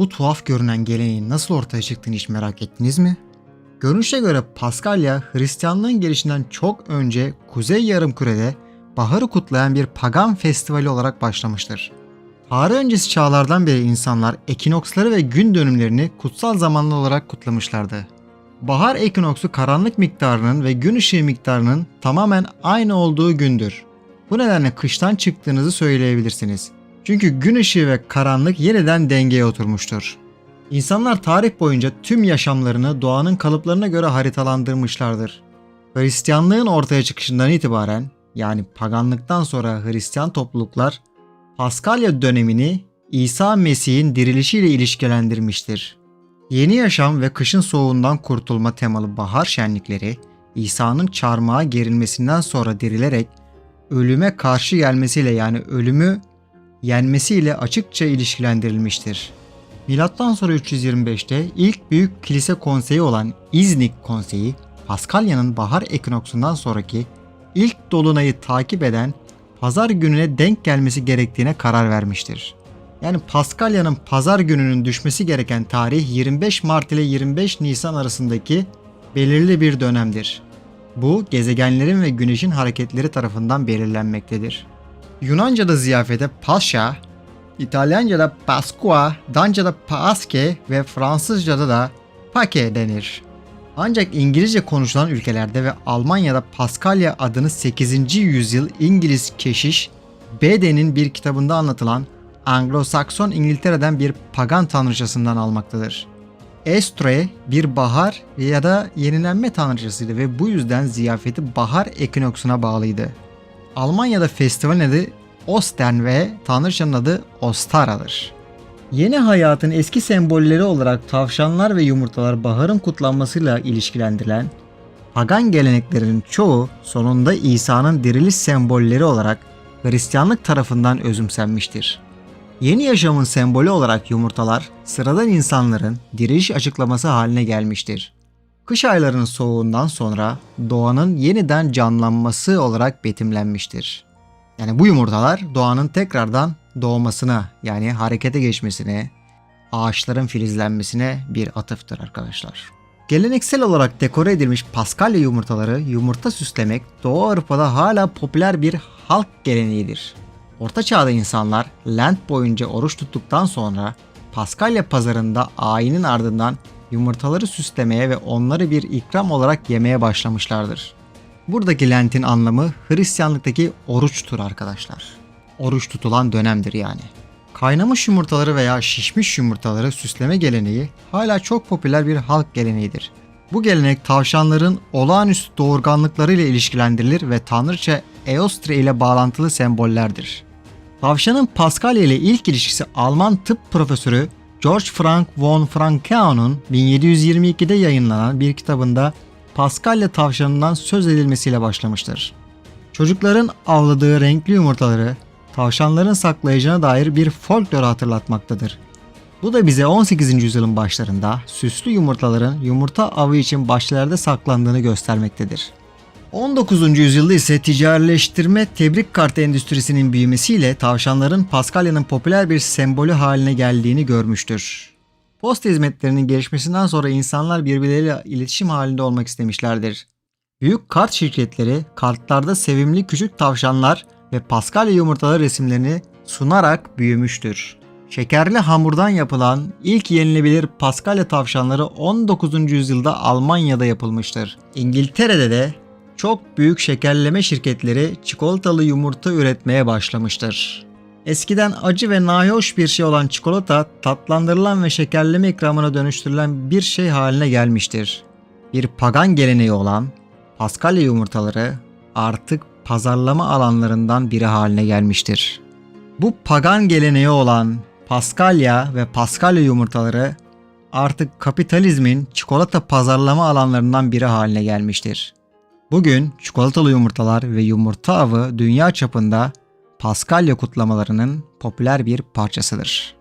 Bu tuhaf görünen geleneğin nasıl ortaya çıktığını hiç merak ettiniz mi? Görünüşe göre Paskalya Hristiyanlığın gelişinden çok önce Kuzey Yarımküre'de baharı kutlayan bir pagan festivali olarak başlamıştır. Tarih öncesi çağlardan beri insanlar ekinoksları ve gün dönümlerini kutsal zamanlı olarak kutlamışlardı. Bahar ekinoksu karanlık miktarının ve gün ışığı miktarının tamamen aynı olduğu gündür. Bu nedenle kıştan çıktığınızı söyleyebilirsiniz. Çünkü gün ışığı ve karanlık yeniden dengeye oturmuştur. İnsanlar tarih boyunca tüm yaşamlarını doğanın kalıplarına göre haritalandırmışlardır. Hristiyanlığın ortaya çıkışından itibaren yani paganlıktan sonra Hristiyan topluluklar Paskalya dönemini İsa Mesih'in dirilişiyle ilişkilendirmiştir. Yeni yaşam ve kışın soğuğundan kurtulma temalı bahar şenlikleri İsa'nın çarmıha gerilmesinden sonra dirilerek ölüme karşı gelmesiyle yani ölümü yenmesiyle açıkça ilişkilendirilmiştir. Milattan sonra 325'te ilk büyük kilise konseyi olan İznik Konseyi, Paskalya'nın bahar ekinoksundan sonraki ilk dolunayı takip eden pazar gününe denk gelmesi gerektiğine karar vermiştir. Yani Paskalya'nın pazar gününün düşmesi gereken tarih 25 Mart ile 25 Nisan arasındaki belirli bir dönemdir. Bu gezegenlerin ve güneşin hareketleri tarafından belirlenmektedir. Yunanca'da ziyafete Pascha, İtalyanca'da Pasqua, Danca'da Paske ve Fransızca'da da Pake denir. Ancak İngilizce konuşulan ülkelerde ve Almanya'da Paskalya adını 8. yüzyıl İngiliz keşiş Bede'nin bir kitabında anlatılan Anglo-Sakson İngiltere'den bir pagan tanrıçasından almaktadır. Estre bir bahar ya da yenilenme tanrıçasıydı ve bu yüzden ziyafeti bahar ekinoksuna bağlıydı. Almanya'da festivalin adı Ostern ve tanrıçanın adı Ostara'dır. Yeni hayatın eski sembolleri olarak tavşanlar ve yumurtalar baharın kutlanmasıyla ilişkilendirilen pagan geleneklerin çoğu sonunda İsa'nın diriliş sembolleri olarak Hristiyanlık tarafından özümsenmiştir. Yeni yaşamın sembolü olarak yumurtalar sıradan insanların diriliş açıklaması haline gelmiştir. Kış aylarının soğuğundan sonra doğanın yeniden canlanması olarak betimlenmiştir. Yani bu yumurtalar doğanın tekrardan doğmasına yani harekete geçmesine, ağaçların filizlenmesine bir atıftır arkadaşlar. Geleneksel olarak dekore edilmiş paskalya yumurtaları yumurta süslemek Doğu Avrupa'da hala popüler bir halk geleneğidir. Orta çağda insanlar Lent boyunca oruç tuttuktan sonra Paskalya pazarında ayinin ardından yumurtaları süslemeye ve onları bir ikram olarak yemeye başlamışlardır. Buradaki Lent'in anlamı Hristiyanlıktaki oruçtur arkadaşlar. Oruç tutulan dönemdir yani. Kaynamış yumurtaları veya şişmiş yumurtaları süsleme geleneği hala çok popüler bir halk geleneğidir. Bu gelenek tavşanların olağanüstü doğurganlıkları ile ilişkilendirilir ve tanrıça Eostre ile bağlantılı sembollerdir. Tavşanın Paskalya ile ilk ilişkisi Alman tıp profesörü George Frank von Frankau'nun 1722'de yayınlanan bir kitabında Paskalya tavşanından söz edilmesiyle başlamıştır. Çocukların avladığı renkli yumurtaları tavşanların saklayacağına dair bir folklor hatırlatmaktadır. Bu da bize 18. yüzyılın başlarında süslü yumurtaların yumurta avı için bahçelerde saklandığını göstermektedir. 19. yüzyılda ise ticarileştirme tebrik kartı endüstrisinin büyümesiyle tavşanların Paskalya'nın popüler bir sembolü haline geldiğini görmüştür. Posta hizmetlerinin gelişmesinden sonra insanlar birbirleriyle iletişim halinde olmak istemişlerdir. Büyük kart şirketleri kartlarda sevimli küçük tavşanlar ve Paskalya yumurtaları resimlerini sunarak büyümüştür. Şekerli hamurdan yapılan ilk yenilebilir Paskalya tavşanları 19. yüzyılda Almanya'da yapılmıştır. İngiltere'de de çok büyük şekerleme şirketleri çikolatalı yumurta üretmeye başlamıştır. Eskiden acı ve nahoş bir şey olan çikolata tatlandırılan ve şekerleme ikramına dönüştürülen bir şey haline gelmiştir. Bir pagan geleneği olan Paskalya yumurtaları artık pazarlama alanlarından biri haline gelmiştir. Bu pagan geleneği olan Paskalya ve Paskalya yumurtaları artık kapitalizmin çikolata pazarlama alanlarından biri haline gelmiştir. Bugün çikolatalı yumurtalar ve yumurta avı dünya çapında Paskalya kutlamalarının popüler bir parçasıdır.